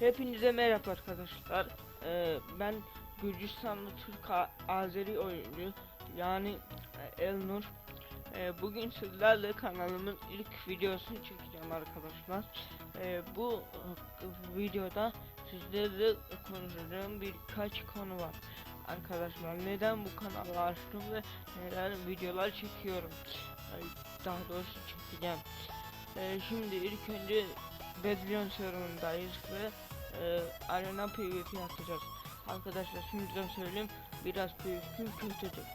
Hepinize merhaba arkadaşlar. Ee, ben Gürcistanlı Türk A- Azeri oyuncu yani e, Elnur. Ee, bugün sizlerle kanalımın ilk videosunu çekeceğim arkadaşlar. Ee, bu e, videoda sizlerle konuşacağım birkaç konu var. Arkadaşlar neden bu kanalı açtım ve neden videolar çekiyorum. Daha doğrusu çekeceğim. Ee, şimdi ilk önce Bedlion serverındayız ve e, arena PvP atacağız. Arkadaşlar şimdiden söyleyeyim biraz PvP kötüdür.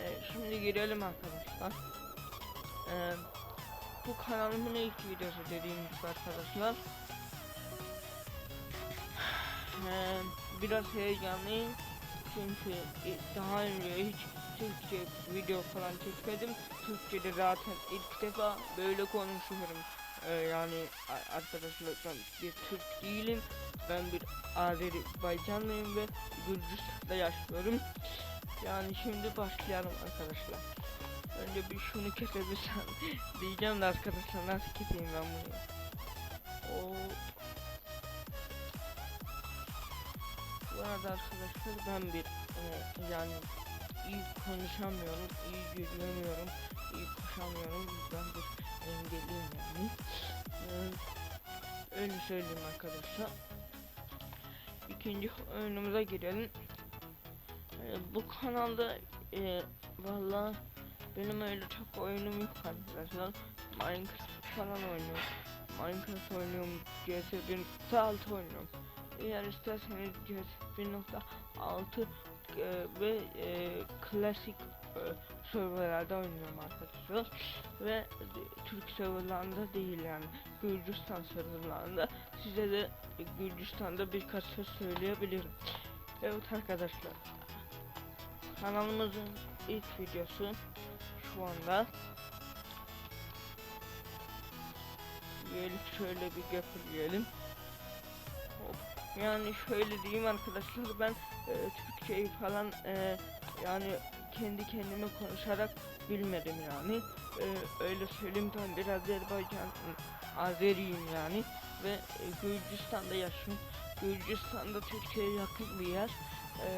E, şimdi girelim arkadaşlar. E, bu kanalımın ilk videosu dediğim gibi arkadaşlar. E, biraz heyecanlıyım çünkü daha önce hiç Türkçe video falan çekmedim. Türkçe'de zaten ilk defa böyle konuşuyorum. Ee, yani arkadaşlar ben bir Türk değilim. Ben bir Azerbaycanlıyım ve Gürcistan'da yaşıyorum. Yani şimdi başlayalım arkadaşlar. Önce bir şunu kesebilsem diyeceğim de arkadaşlar nasıl keseyim ben bunu? O Bu arada arkadaşlar ben bir e, yani iyi konuşamıyorum, iyi yürüyemiyorum, iyi öyle söyleyeyim arkadaşlar. İkinci oyunumuza girelim. Ee, bu kanalda e, valla benim öyle çok oyunum yok arkadaşlar. Minecraft falan oynuyorum. Minecraft oynuyorum, CS 1.6 oynuyorum. Eğer isterseniz CS 1.6 e, ve e, klasik serverlerde oynuyorum arkadaşlar ve Türk serverlarında değil yani Gürcistan serverlarında size de Gürcistan'da birkaç söz söyleyebilirim. Evet arkadaşlar kanalımızın ilk videosu şu anda Yiyelim şöyle bir götürüyelim. Hop. Yani şöyle diyeyim arkadaşlar ben e, Türkçeyi falan e, yani kendi kendime konuşarak bilmedim yani. E, öyle söyleyeyim ben bir Azerbaycan Azeriyim yani ve e, Gürcistan'da yaşıyorum. Gürcistan'da Türkiye'ye yakın bir yer. E,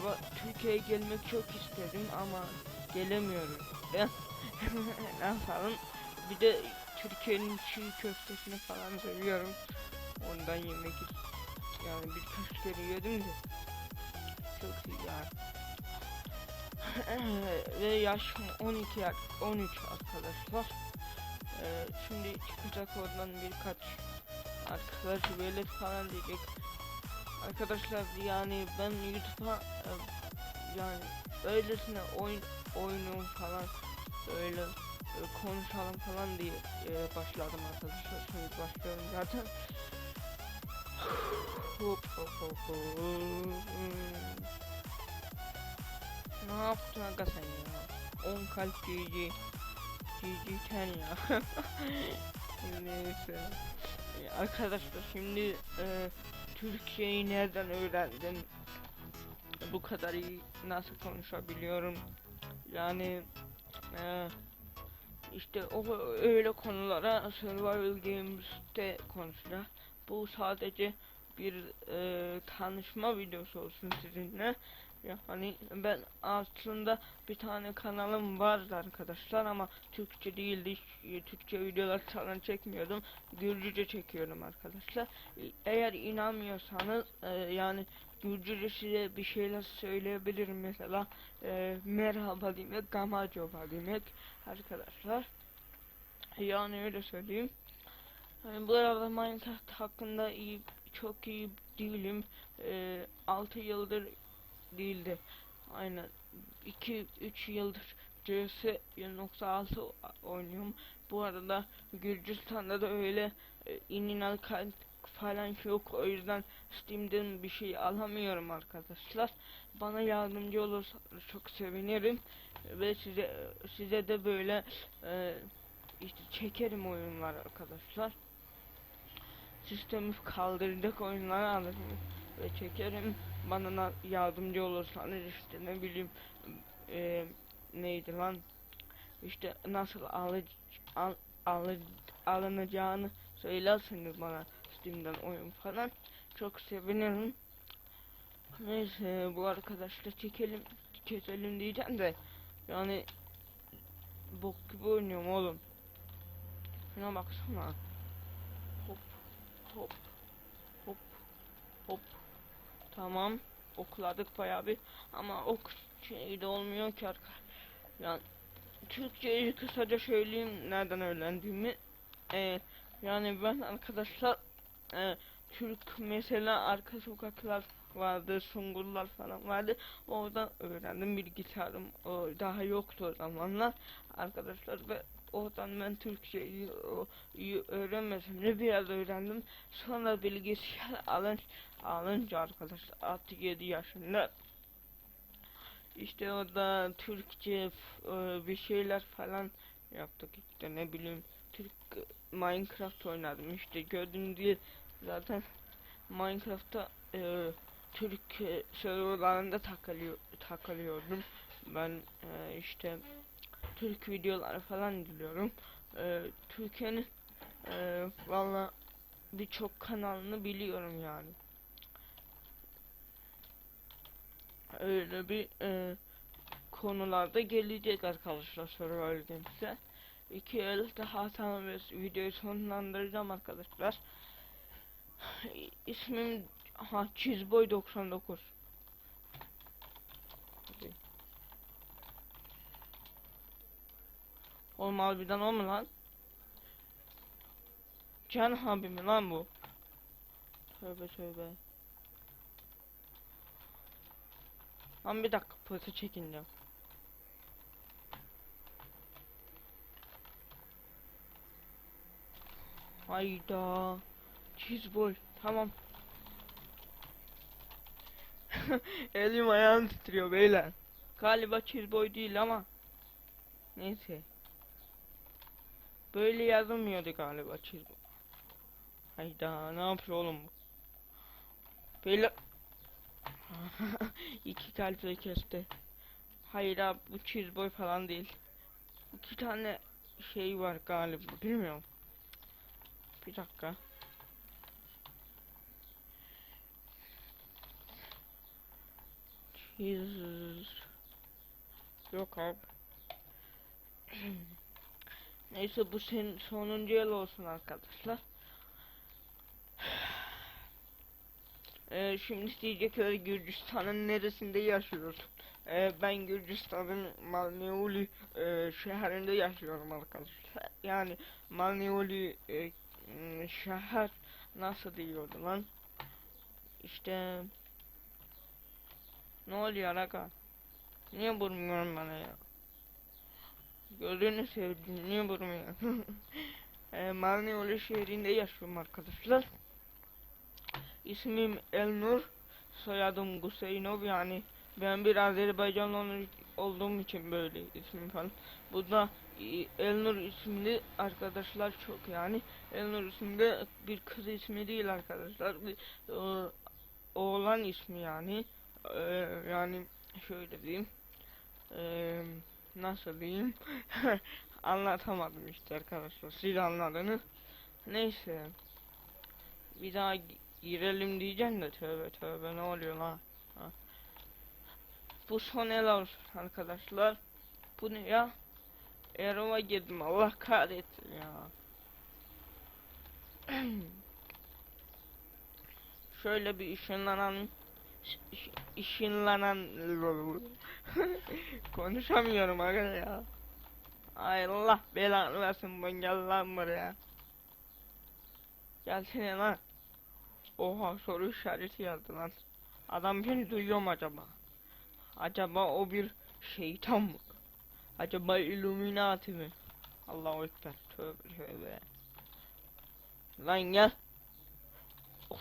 ama Türkiye'ye gelmek çok istedim ama gelemiyorum. Ne yapalım? Bir de Türkiye'nin çiğ köftesini falan seviyorum. Ondan yemek ist- yani birkaç kere yedim de çok yani. Ve yaşım 12 ya- 13 arkadaşlar. Ee, şimdi çıkacak oradan birkaç arkadaş böyle falan diyecek. Arkadaşlar yani ben YouTube'a e, yani öylesine oyun oyunum falan öyle e, konuşalım falan diye e, başladım arkadaşlar. Şimdi başlıyorum zaten. Ne yaptın aga sen ya? 10 kalp GG. GG ten ya. Neyse. Arkadaşlar şimdi e, Türkçeyi nereden öğrendim? Bu kadar iyi nasıl konuşabiliyorum? Yani e, işte o öyle konulara Survival Games'te konuşacağız. Bu sadece bir e, tanışma videosu olsun sizinle. Yani ben aslında bir tane kanalım vardı arkadaşlar ama Türkçe değildi. Hiç, e, Türkçe videolar falan çekmiyordum. Gürcüce çekiyorum arkadaşlar. E, Eğer inanmıyorsanız e, yani Gürcüce size bir şeyler söyleyebilirim mesela. E, merhaba demek, gamacova demek arkadaşlar. Yani öyle söyleyeyim. Yani bu arada Minecraft hakkında iyi çok iyi değilim. Ee, 6 yıldır değildi. Aynen 2 3 yıldır CS 1.6 oynuyorum. Bu arada Gürcistan'da da öyle e, ininal kayıt falan yok. O yüzden Steam'den bir şey alamıyorum arkadaşlar. Bana yardımcı olursanız çok sevinirim. Ve size size de böyle e, işte çekerim oyunlar arkadaşlar. Sistemi kaldıracak oyunları alırım ve çekerim. Bana na- yardımcı olursanız işte ne bileyim e, neydi lan işte nasıl alı, al, alı, alınacağını söylerseniz bana Steam'den oyun falan çok sevinirim. Neyse bu arkadaşla çekelim keselim diyeceğim de yani bok gibi oynuyorum oğlum. Şuna baksana. Hop hop hop. Tamam okladık bayağı bir ama ok şey de olmuyor ki arka. Yani Türkçeyi kısaca söyleyeyim nereden öğrendiğimi. Ee, yani ben arkadaşlar e, Türk mesela arka sokaklar vardı, sungurlar falan vardı. Oradan öğrendim bilgisayarım o daha yoktu o zamanlar arkadaşlar ve oradan ben Türkçeyi öğrenmesem de biraz öğrendim. Sonra bilgisayar alın, alınca arkadaşlar artık 7 yaşında. İşte orada Türkçe e, bir şeyler falan yaptık. İşte ne bileyim Türk Minecraft oynadım. İşte gördüğünüz gibi zaten Minecraft'ta e, Türk serverlarında takılıyor, takılıyordum. Ben e, işte Türk videoları falan izliyorum e, Türkiye'nin e, valla birçok kanalını biliyorum yani öyle bir e, konularda gelecek arkadaşlar Survival Games'e. İki el daha ve videoyu sonlandıracağım arkadaşlar. İsmim ha Cheeseboy 99. Hadi. Oğlum harbiden o mu lan? Can abi mi lan bu? Tövbe tövbe. Lan bir dakika pası çekineceğim. Hayda. Cheeseboy. Tamam. Elim ayağım titriyor beyler. Galiba cheeseboy değil ama. Neyse. Böyle yazılmıyordu galiba cheeseboy. Hayda ne yapıyor oğlum bu? Beyler. İki kalple kesti. Hayır abi bu cheeseboy falan değil. İki tane şey var galiba bilmiyorum. Bir dakika. Cheese. Yok abi. Neyse bu senin sonuncu yıl olsun arkadaşlar. Ee, şimdi diyecekler Gürcistan'ın neresinde yaşıyorsun? Ee, ben Gürcistan'ın Malneuli e, şehrinde yaşıyorum arkadaşlar. Yani Malneuli e, şehir nasıl diyordu lan? İşte ne oluyor aga? Niye vurmuyorsun bana ya? Gözünü sevdim niye vurmuyorsun? e, Malneuli şehrinde yaşıyorum arkadaşlar. İsmim Elnur, soyadım Guseynov yani ben bir Azerbaycanlı ol- olduğum için böyle ismim falan. Bu da e, Elnur isimli arkadaşlar çok yani. Elnur isimli bir kız ismi değil arkadaşlar. Bir e, oğlan ismi yani. E, yani şöyle diyeyim. E, nasıl diyeyim? Anlatamadım işte arkadaşlar. Siz anladınız. Neyse. Bir daha gi- girelim diyeceğim de tövbe tövbe ne oluyor lan? Ha. Bu son el olsun arkadaşlar. Bu ne ya? Erova girdim Allah kahretsin ya. Şöyle bir ışınlanan ış- ışınlanan konuşamıyorum aga ya. Ay Allah belanı versin ben gel lan buraya. Gelsene lan. Oha soru işareti yazdı lan. Adam beni duyuyor mu acaba? Acaba o bir şeytan mı? Acaba Illuminati mi? Allahu Ekber. Tövbe tövbe. Lan gel. Of.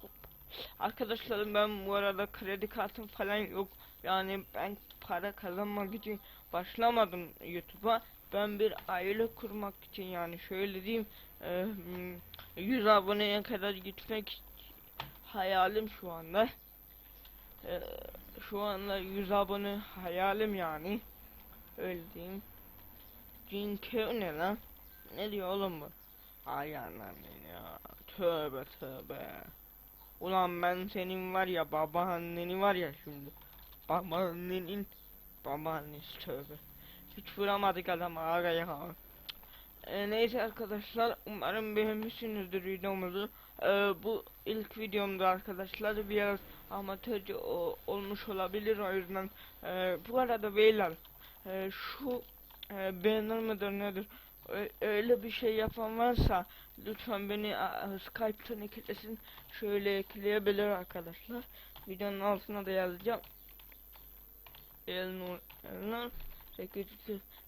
Hop. Arkadaşlarım ben bu arada kredi kartım falan yok. Yani ben para kazanmak için başlamadım YouTube'a. Ben bir aile kurmak için yani şöyle diyeyim. e, hmm, 100 aboneye kadar gitmek hayalim şu anda. Şu anda 100 abone hayalim yani. Öyle diyeyim. Cinke ne lan? Ne diyor oğlum bu? Ay anam ya. Tövbe tövbe. Ulan ben senin var ya babaanneni var ya şimdi. Babaannenin babaannesi tövbe. Hiç vuramadık adamı araya. Ee, neyse arkadaşlar umarım beğenmişsinizdir videomuzu. Ee, bu ilk videomda arkadaşlar biraz amatörce o- olmuş olabilir o yüzden. Ee, bu arada beyler e, şu e, beğenir midir nedir? Öyle bir şey yapan varsa lütfen beni Skype'tan eklesin. Şöyle ekleyebilir arkadaşlar. Videonun altına da yazacağım. Elnur,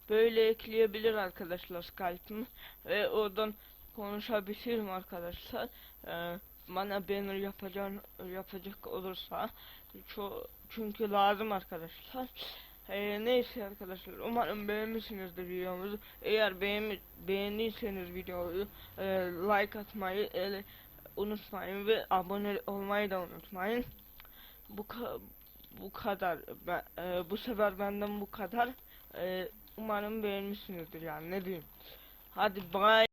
böyle ekleyebilir arkadaşlar Skype'ımı ve oradan konuşabilirim arkadaşlar. Ee, bana banner yapacağın yapacak olursa ço çünkü lazım arkadaşlar. Ee, neyse arkadaşlar umarım beğenmişsinizdir videomuzu. Eğer beğen beğendiyseniz videoyu e, like atmayı e, unutmayın ve abone olmayı da unutmayın. Bu ka- bu kadar. Ben, e, bu sefer benden bu kadar. E, umarım beğenmişsinizdir yani ne diyeyim. Hadi bye.